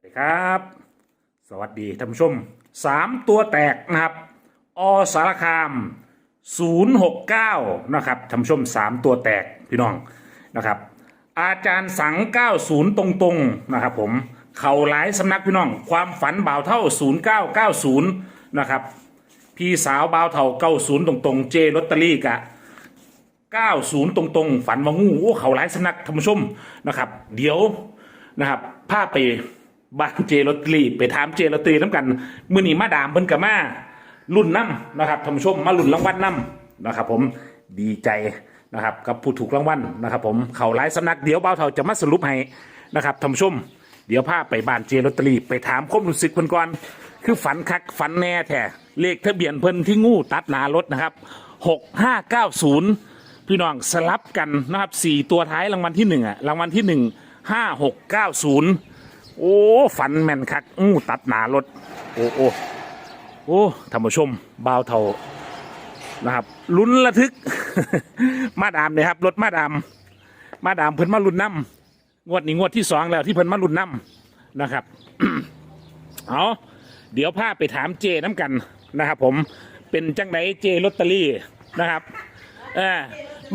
สวัสดีครับ สวัสดีท่านผู้ชมสามตัวแตกนะครับ อสารคาม 069 นะครับท่านผู้ชมสามตัวแตกพี่น้องนะครับ อาจารย์สัง 90 ตรงๆนะครับผมเข่าหลายสำนักพี่น้อง ความฝันบ่าวเท่า 0990 นะครับ พี่สาวบ่าวเท่า 90 ตรงๆ เจลอตเตอรี่กะ90 ตรงๆ ฝันว่างูโอ้เขาหลายสำนักท่านผู้ชมนะครับ เดี๋ยวนะครับพาไป บ้านเจลอตเตอรี่ไปถามเจลอตเตอรี่น้ำกันมือนี้มาดามเพิ่นกับมารุ่นน้ำนะครับท่านผู้ชมมารุ่นรางวัลน้ำนะครับ ผมดีใจนะครับกับผู้ถูกรางวัลนะครับ ผมเขาหลายสำนักเดี๋ยวเบาเท่าจะมาสรุปให้นะครับท่านผู้ชม เดี๋ยวพาไปบ้านเจลอตเตอรี่ไปถามความรู้สึกเพิ่นก่อนคือฝันคักฝันแน่แท้เลขทะเบียนเพิ่นที่งูตัดหนารถนะครับหกห้าเก้าศูนย์พี่น้องสลับกันนะครับสี่ตัวท้ายรางวัลที่หนึ่งอะรางวัลที่หนึ่งห้าหกเก้าศูนย์ โอ้ฝันแม่นคักอู้ตัดหนารถ โอ้โอ้โอ้ท่านผู้ชมบ่าวเท่านะครับลุ้นระทึก มาดามเลยครับรถมาดาม มาดามเพิ่นมาลุ้นน้ำงวดนี้งวดที่สองแล้วที่เพิ่นมาลุ้นน้ำนะครับเอาเดี๋ยวพาไปถามเจน้ำกันนะครับ ผมเป็นจังไดเจลอตเตอรี่นะครับเออ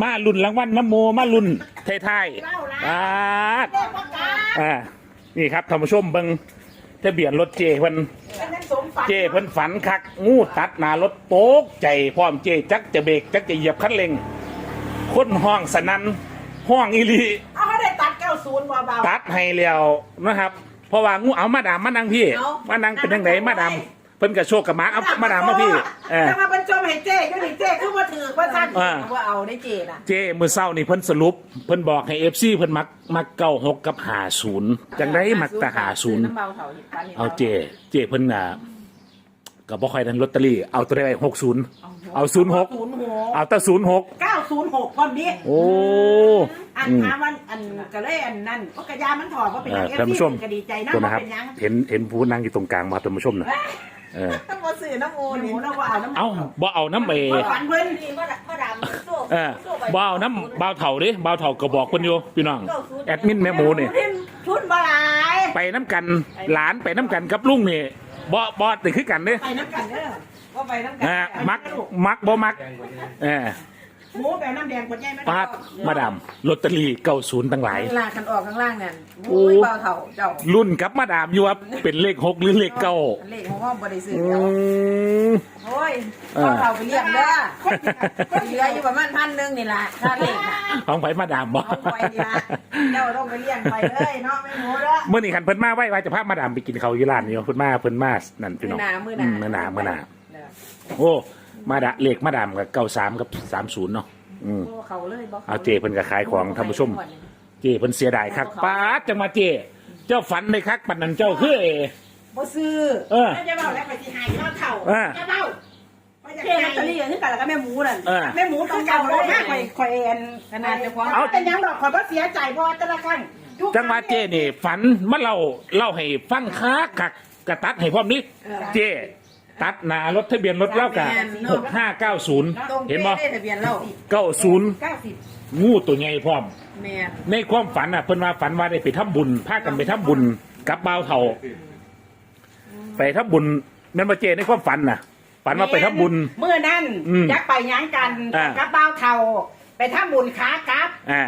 มาลุ่นรางวัลน้ำโมมาลุ่นไทยๆอ่าอ่า นี่ครับท่านผู้ชมเบิงทะเบียนรถเจเพิ่นเจเพิ่นฝันคักงูตัดหน้ารถโป๊กใจพร้อมเจจักจะเบรกจักจะเหยียบคันเร่งคนห้องสนันห้องอีหลีเอาเขาได้ตัดเก้าศูนย์เบาๆตัดให้แล้วนะครับ เพราะว่างูเอามาดามมานั่งพี่เอามานั่งเป็นยังไงมาดามเพิ่นกระโชกกับหมาเอามาดามมาพี่เออ แต่มาบรรจงให้เจ๊ก็นี่เจ๊คือว่าถือว่าสั้นอ่า ว่าเอาได้เจ๊น่ะเจ้มือเศร้านี่เพิ่นสรุป เพิ่นบอกให้เอฟซีเพิ่นมักมักเก้าหกกับหาศูนย์จังได้มักแต่หาศูนย์น้ำเบาเถาหิปันนี่เอาเจ เจเพิ่นอะก็บ่ค่อยทันลอตเตอรี่ เอาตัวได้หกศูนย์เอาศูนย์หกศูนย์หกเอาแต่ศูนย์หกเก้าศูนย์หกความนี้โอ้ อันอืมถามวันอันก็เลยอันนั่นก็กระยามันถอดว่าเป็นเอยังอเอฟท่านซีผู้ชมก็ดีใจนะตัวว่านะครับ เป็นยัง เห็นเห็นผู้นั่งอยู่ตรงกลางมาท่านผู้ชมนะ เออต้องมาสื่อน้ำโอนี่หมูนะว่าเอาน้ำเอาบ่เอาน้ำเอฝันเพิ่นเออบ่เอาน้ำบ่าวเถ่าเด้บ่าวเถ่าก็บอกเพิ่นอยู่พี่น้องแอดมินแม่หมูนี่ทุนบ่หลายไปน้ำกันหลานไปน้ำกันกับลุงนี่บ่บ่ติคือกันเด้ไปน้ำกันเด้อว่าไปน้ำกัอ่ามักมักบ่มักเออ หมูแบบน้ำแดงคนใหญ่ไม่ปาดมาดามลอตเตอรี่เก้าศูนย์ตั้งหลายเวลากันออกข้างล่างนั่นโอ้โอ้ยเบาเถาเจ้ารุ่นกับมาดามอยู่ว่าเป็นเลขหกหรือเลขเก้าเลขของห้องบริสุทอืธิ์เดียวมโอ้ยเออเบาเถาไปเรียกเด้อเหลืออยู่ประมาณพันหนึงนี่ล่ะค่าเลขน่ะของไผมาดามบ่เอาไปนี่ล่ะเจ้าต้องไปเลี้ยงไปเลยเนาะไม่หมูเด้อ เมื่อนี้คันเพิ่นมาไว้ว่าจะพามาดามไปกินข้าวอยู่ร้านนี้เพิ่นมาเพิ่นมานั่นพี่น้องมื้อหน้ามื้อหน้ามื้อหน้ามื้อหน้าโอ้ มาดะเลขมาดามกับเก้าสามกับสามศูนย์เนาะอืมโอ้เขาเลยบ่เอาเจเพิ่นก็ขายของท่านผู้ชม เจเพิ่นเสียดายคักป้าดจังมาเจ เจ้าฝันในคักปันนั้นเจ้าคือเอ บ่ซื้อเออแล้วจะเว้าแล้วไปสิให้เนาะเฒ่าเออจะเว้าเจ๊ลอตเตอรี่คือกันแล้วก็แม่หมูนั่นเออ แม่หมูต้องการเลยนะข่อยข่อยเอ็นขนาดเจ้าของ เอาเป็นหยังดอกข่อยบ่เสียใจเพราะว่าแต่ละครั้งทุกจังมาเจนี่ฝันมาเล่าเล่าให้ฟังคักคักกระตัดให้พร้อมนี้เจ ตัดหนารถทะเบียนรถเล่ากะหกห้าเก้าศูนย์ตรงเห็นบ่ป๊ะลยทะเบียนเราเก้าศูนย์90งูตัวใหญ่พร้อม แม่นในความฝันอะเพิ่นว่าฝันว่าได้ไปทำบุญพากันไปทำบุญกับบ่าวเฒ่า ไปทำบุญแม่นบ่เจในความฝันน่ะ ฝันว่าไปทำบุญ เมื่อนั้นอืมอยากไปหยังกันอ่า กับบ้าวเทาไปทำบุญขากลับ อ่า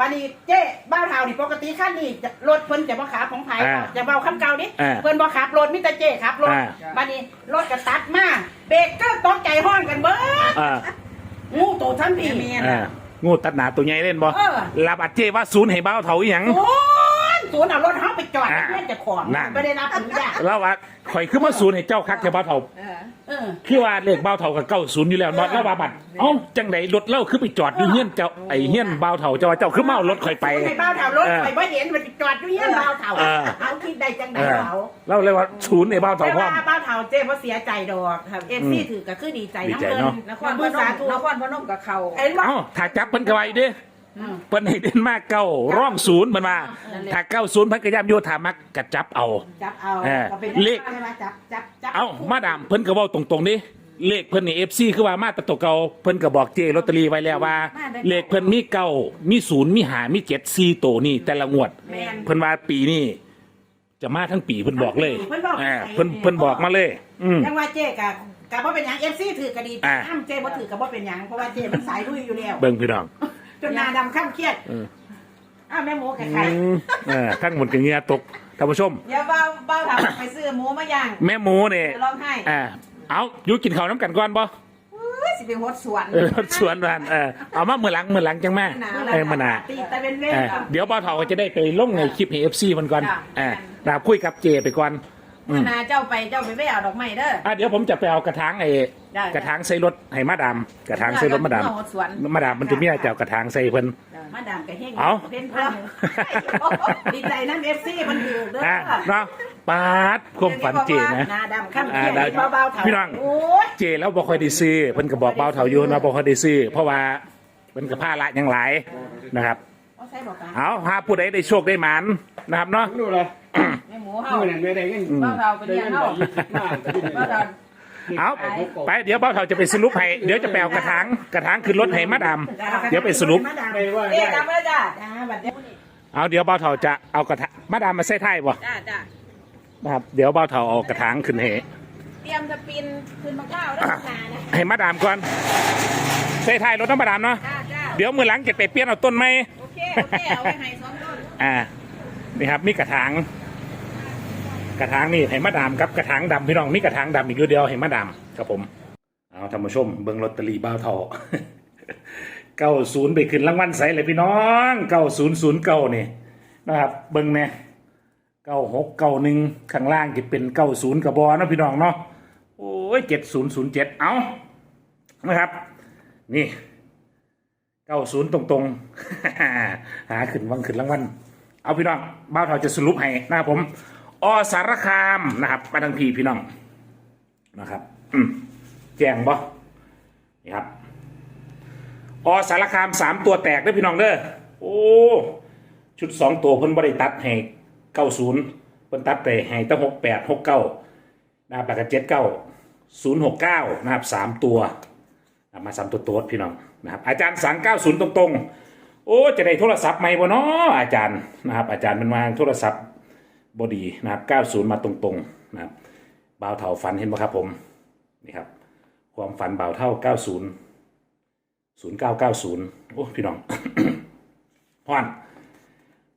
วันนี้เจ๊บ้าวเทานี่ปกติขั้นนี้จะรถเพิ่นจะบ่ขับของไผอ่าจะเบาขั้นเก่านี่อ่าเพิ่นบ่ขับรถมิตรเจ๊ขับรถอ่าวันนี้รถก็ตัดมาเบรกก็ตกใจห้องกันเบิดอ่างูตัวทันทีอ่างูตัดหนาตัวใหญ่เล่นบ่เออ รับอัดเจว่าศูนย์ให้บ่าวเฒ่าอีหยัง โอ้ย ศูนย์เอารถเฮาไปจอดอ่าเพื่อนจะของนั่น ไม่ได้รับอนุญาตแล้วว่าข่อยคือมาศูนย์ให้เจ้าคักแค่บ่าวเฒ่าเออ คือว่าเลขบ่าวเฒ่ากับเก้าศูนย์อยู่แล้วเนาะแล้วว่าบัดเอ้าจังไดรถเล่าคือไปจอดอยู่เฮียนเจ้าไอ้เฮียนบ่าวเฒ่าเจ้าว่าเจ้าคือมาเอารถข่อยไปศูนย์ให้บ้าวเทารถเออไปบ่เห็นมันจอดอยู่เฮียนบ้าวเทาเออเอาคิดได้จังไดเออเขาเล่าเลยว่าศูนย์ให้บ่าวเฒ่าแต่พร้อว่าม บ้านเฒ่าเจ๊บ่เสียใจดอกครับเอฟซีถือก็คือดีใจดีน้ำใจเงินเนาะ นครพนมนครพนมกับเขาเห็นบ่เอ้าถ้าจับเพิ่นก็ไว้เด้ เพิ่นให้เด่นมากเก้าร่องศูนย์มันมาถ้าเก้าศูนย์เพิ่นก็ย่ำโยธามักกะจับเอา จับเอาเออก็เป็นเลข ใช่ไหมจับจับจับเอ้ามาดามเพิ่นก็เว้าตรงๆนี่เลขเพิ่นนี่ FC คือว่ามาแตะตกเก่าเพิ่นก็บอกเจลอตเตอรี่ไว้แล้วว่า เลขเพิ่นมีเก้ามีศูนย์มีหามีเจ็ดสี่โตวนี่แต่ละงวด แม่น เพิ่นว่าปีนี้จะมาทั้งปีเพิ่นบอกเลยเพิ่นบอก อ่าเพิ่นเพิ่นบอกมาเลย อืม ยังว่าเจ๊กะกะบ่เป็นหยังเอฟซีถือกะดีอ่าอ้ำเจ๊บ่ถือกะบ่เป็นหยังเพราะว่าเจ๊มันสายลุยอยู่แล้ว เบิ่งพี่น้อง จนหนาดำข้ามเครียดเอออ้าวแม่หมูกับอืไข่มเออทั้งหมดก็เหงื่อตกท่านผู้ชม เดี๋ยวเบ้าเบ้าทำไปซื้อหมูมาย่างแม่หมูเนี่ยจะร้องไห้อ่าเอาอยู่กินข้าวน้ำกันก่อนบ่เฮ้ยสิไปหดสวนเออสวนบ้านเออเอามาเมื่อหลังเมื่อหลังจังมาหนาวเออมาหนาตีแต่เป็นเว้นเออเดี๋ยวบ่าวเฒ่าก็จะได้ไปลงในคลิปให้ FC มันก่อนจ้ะอ่านะครับคุยกับเจไปก่อน อืม นาเจ้าไปเจ้าไปไม่เอาดอกไม้เด้อ อะเดี๋ยวผมจะไปเอากระถางไอ้ได้ กระถางใส่รถให้มาดามกระถางใส่รถมาดามเอหดสวนมาดามมันจะมีอะไรจะเอากระถางใส่เพิ่น มาดามกระเฮงเอา เป็นเพื่อนดีใจนั่นเอฟซีมันอยู่เด้ออะเนาะปาดความฝันเจนะ หนาดำข้ามเคอ่ารียดได้เบาๆเถาพี่น้อง โอ้ยเจแล้วบ่ค่อยได้ซื้อเพิ่นก็บอกเบาเถาอยู่นะบ่ค่อยได้ซื้อเพราะว่าเพิ่นก็ผ้าละยังหลายนะครับ เอาใส่บอกกันเอาหาผู้ใดได้โชคได้หมานนะครับเนาะ ดูเลย แม่หมูเฮาเมื่อนั้นไม่ได้เงินเบาเถาไปได้เรียนเงินเฮาบาทยี่สิบห้าก็ได้เบาเถาเอาไปเดี๋ยวเบาเถาจะไปสรุปให้เดี๋ยวจะแปลกระถางกระถางขึ้นรถให้มาดามเดี๋ยวไปสรุปไม่ว่าเอ๊ะได้กลับมาแล้วจ้าจ้าบัดเดี๋ยวนี้เอาเดี๋ยวเบาเถาจะเอากระถางมาดามมาใส่ท้ายบ่จ้าจ้านะครับเดี๋ยวเบาเถาเอากระถางขึ้นให้เตรียมจะปีนขึ้นมาก้าวได้นานนะให้มาดามก่อนใส่ท้ายรถน้ำมาดามเนาะจ้าจ้าเดี๋ยวมือหลังจะไปเปลี่ยนเอาต้นไม้โอเคโอเคเอาไว้ให้สองต้นอ่านี่ครับมีกระถาง กระถางนี่ให้มาดามครับกระถางดำพี่น้องมีกระถางดำอีกเดียวให้มาดามครับผมเอาท่านผู้ชมเบิ้งลอตเตอรี่บ้าวทอเก้าศูนย์ไปขึ้นรางวัลใสเลยพี่น้องเก้าศูนย์ศูนย์เก้านี่นะครับเบิ้งเนี่ยเก้าหกเก้าหนึ่งข้างล่างจะเป็นเก้าศูนย์กระบอนะพี่น้องเนาะโอ้ยเจ็ดศูนย์ศูนย์เจ็ดเอานะครับ นี่เก้าศูนย์ตรงๆ หาขึ้นวังขึ้นรางวัลเอาพี่น้องบ้าวทอจะสรุปให้นะครับผม อสารคามนะครับมาทางพีพี่น้องนะครับ อืมแจ้งบ่นี่ครับ อสารคามสามตัวแตกเด้พี่น้องเด้อโอ้ชุดสองตัวเพิ่นบริตัดให้เก้าศูนย์เพิ่นตัดไปให้ตั้งหกแปดหกเก้านะครับแล้วก็เจ็ดเก้าศูนย์หกเก้านะครับสามตัวมาสามตัวตัวพี่น้องนะครับอาจารย์สั่งเก้าศูนย์ตรงๆ โอ้จะได้โทรศัพท์ใหม่บ่เนาะอาจารย์นะครับ อาจารย์มันวางโทรศัพท์ บดีนะครับเก้าศูนย์มาตรงๆนะครับบ่าวเถาฟันเห็นไหมครับผมนี่ครับความฝันเบาเท่า 90 0990 โอ้พี่น้องพอน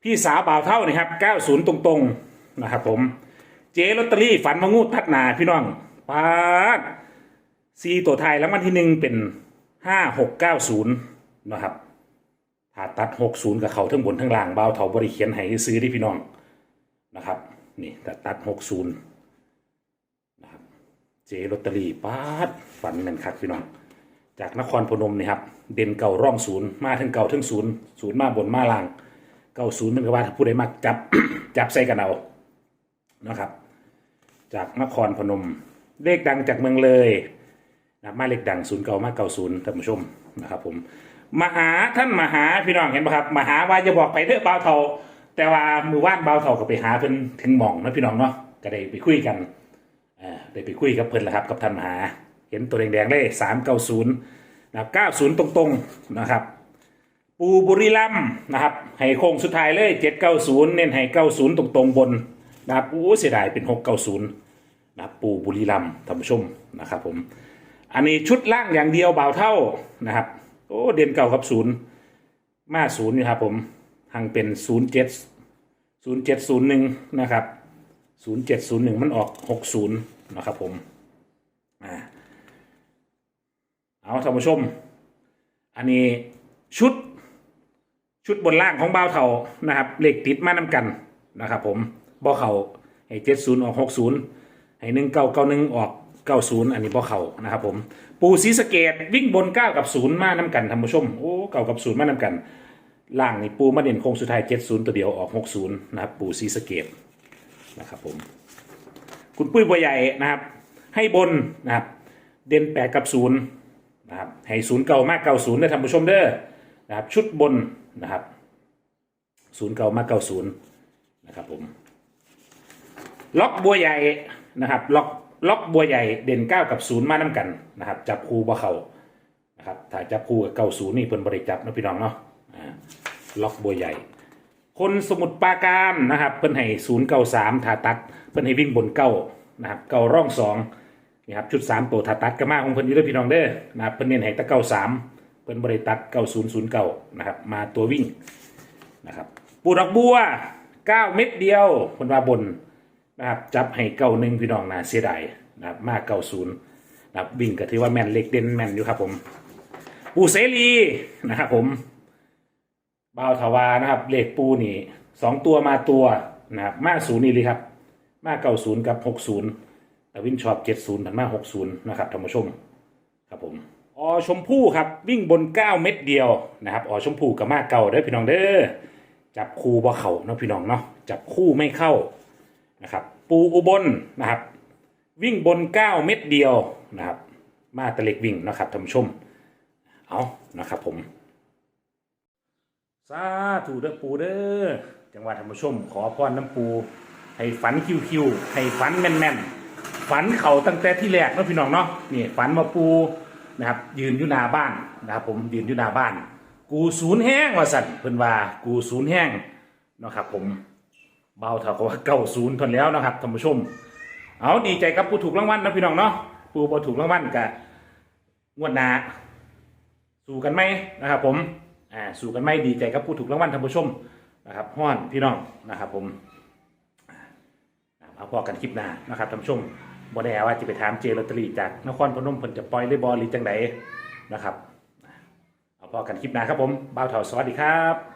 พี่สาวเบาเท่านี่ครับ 90 ตรงๆนะครับผมเจลอตเตอรี่ฝันมางูดพัดนาพี่น้องปาดซีตัวไทยแล้วมันที่หนึ่งเป็น 5690 นะครับถ้าตัด 60 กับเขาทั้งบนทั้งล่างเบาเท่าบริเขียนให้ซื้อที่พี่น้อง นะครับนี่แต่ตัด60เจลอตเตอรี่ป้าดฝันแม่นคักพี่น้องจากนครพนมนี่ครับเด่นเก่าร่องศูนย์มาถึงเก่าถึงศูนย์ศูนย์มาบนมาล่างเก่าศูนย์มันก็ว่าถ้าผู้ใดมักจับจับใส่กันเอานะครับ จากนครพนม เลขดังจากเมืองเลยนะมาเลขดังศูนย์เก่ามาเก่าศูนย์ท่านผู้ชมนะครับ ผมมหาท่านมหาพี่น้องเห็นปะครับมหาว่าจะบอกไปเถอะเบาเทา แต่ว่ามือว่านเบาเท่าก็ไปหาเพิ่นถึงหม่องนะพี่น้องเนาะก็ได้ไปคุยกันอ่าได้ไปคุยกับเพิ่นแล้วครับกับท่านมหา เห็นตัวแดงๆเลยสามเก้าศูนย์นะครับเก้าศูนย์ตรงๆนะครับ ปูบุรีรัมนะครับให้โค้งสุดท้ายเลยเจ็ดเก้าศูนย์เน้นให้เก้าศูนย์ตรงๆบนนะครับโอ้เสียดายเป็นหกเก้าศูนย์นะครับปูบุรีรัมท่านผู้ชมนะครับผมอันนี้ชุดล่างอย่างเดียวเบาเท่านะครับ โอ้เด่นเก่ากับศูนย์มาศูนย์อยู่ครับผม หังเป็นศูนย์เจ็ดศูนย์เจ็ดศูนย์หนึ่งนะครับศูนย์เจ็ดศูนย์หนึ่งมันออกหกศูนย์นะครับผมอ่าเอาท่านผู้ชม อันนี้ชุด ชุดบนล่างของบ่าวเทานะครับเลขติดมานำกันนะครับผมบ่เขาให้เจ็ดศูนย์ออกหกศูนย์ให้หนึ่งเก้าเก้าหนึ่งออกเก้าศูนย์อันนี้บ่เขานะครับผม ปูศรีสเกดวิ่งบนเก้ากับศูนย์มานำกันท่านผู้ชมโอ้เก้ากับศูนย์มานำกัน ล่างนี่ปูมาเด่นโค้งสุดท้ายเจ็ดศูนย์ตัวเดียวออกหกศูนย์นะครับ ปูศรีสะเกดนะครับผม คุณปุ้ยบัวใหญ่นะครับ ให้บนนะครับ เด่นแปดกับศูนย์นะครับ ให้ศูนย์เก่ามากเก่าศูนย์ได้ท่านผู้ชมเด้อนะครับ ชุดบนนะครับศูนย์เก่ามากเก่าศูนย์นะครับผม ล็อกบัวใหญ่นะครับ ล็อกล็อกบัวใหญ่เด่นเก้ากับศูนย์มาน้ากันนะครับ จับคู่บ่เขานะครับ ถ้าจับคู่กับเก้าศูนย์นี่เพิ่นบริจับนะพี่น้องเนาะ ล็อกบัวใหญ่ คนสมุทรปราการนะครับ เพิ่นให้ศูนย์เก้าสามถาตัด เพิ่นให้วิ่งบนเก้านะครับเก้าร่องสองนี่ครับชุดสามตัวถาตัดก็มาของเพิ่นยู่เด้วยพี่น้องเด้อนะครับเพิ่นเน้นให้ตะเก้าสามเพิ่นบริตัดเก้าศูนย์ศูนย์เก้านะครับมาตัววิ่งนะครับปูดอกบัวเก้าเม็ดเดียวเพิ่นว่าบนนะครับจับให้เก้าหนึ่งพี่น้องนะเสียดายนะครับมาเก้าศูนย์นะครับวิ่งก็ถือว่าแม่นเล็กเด่นแม่นอยู่ครับผมปูเสรีนะครับผม บาวทวานะครับเลขปูนี่สองตัวมาตัวนะครับมาศูนย์นี่เลยครับ มาเก้าศูนย์กับหกศูนย์แต่วินชอบเจ็ดศูนย์ถันมาหกศูนย์นะครับท่านผู้ชมครับผมอชมพู่ครับวิ่งบนเก้าเม็ดเดียวนะครับอชมพู่กับมาเก่าเด้อพี่น้องเด้อจับคู่บ่เข่าเนาะพี่น้องเนาะจับคู่ไม่เข้านะครับปูอุบลนะครับ วิ่งบนเก้าเม็ดเดียวนะครับ มาตะเล็กวิ่งนะครับท่านผู้ชมเอานะครับผม สาธุเด้อปูเด้อจังหวัดธรรมชม ขอพรน้ำปู ให้ฝันคิวคิวๆให้ฝันแม่นแมนๆ ฝันเขาตั้งแต่ที่แรกเนาะพี่น้องเนาะนี่ฝันมาปูนะครับ ยืนอยู่หน้าบ้านนะครับผมยืนอยู่หน้าบ้าน กูศูนย์แห้งว่าสั่นเพิ่นว่ากูศูนย์แห้งเนาะครับ ผมเบาเท่ากับว่าเก้าศูนย์ทนแล้วนะครับท่านผู้ชม เอาดีใจกับผู้ถูกรางวัลนะพี่น้องเนาะผู้บ่ถูกรางวัลกะงวดหน้าสู้กันไหมนะครับ ผม อ่าสู่กันไม่ดีใจครับผู้ถูกรางวัลท่านผู้ชมนะครับห้อนพี่น้องนะครับผมเอาพอกันคลิปหน้านะครับท่านผู้ชมบ่ได้ว่าจะไปถามเจลอตเตอรี่จากนครพนมเพิ่นจะปล่อยหรือบอหรือจังไดนะครับ เอาพอกันคลิปหน้าครับผมบ่าวเถาสวัสดีครับ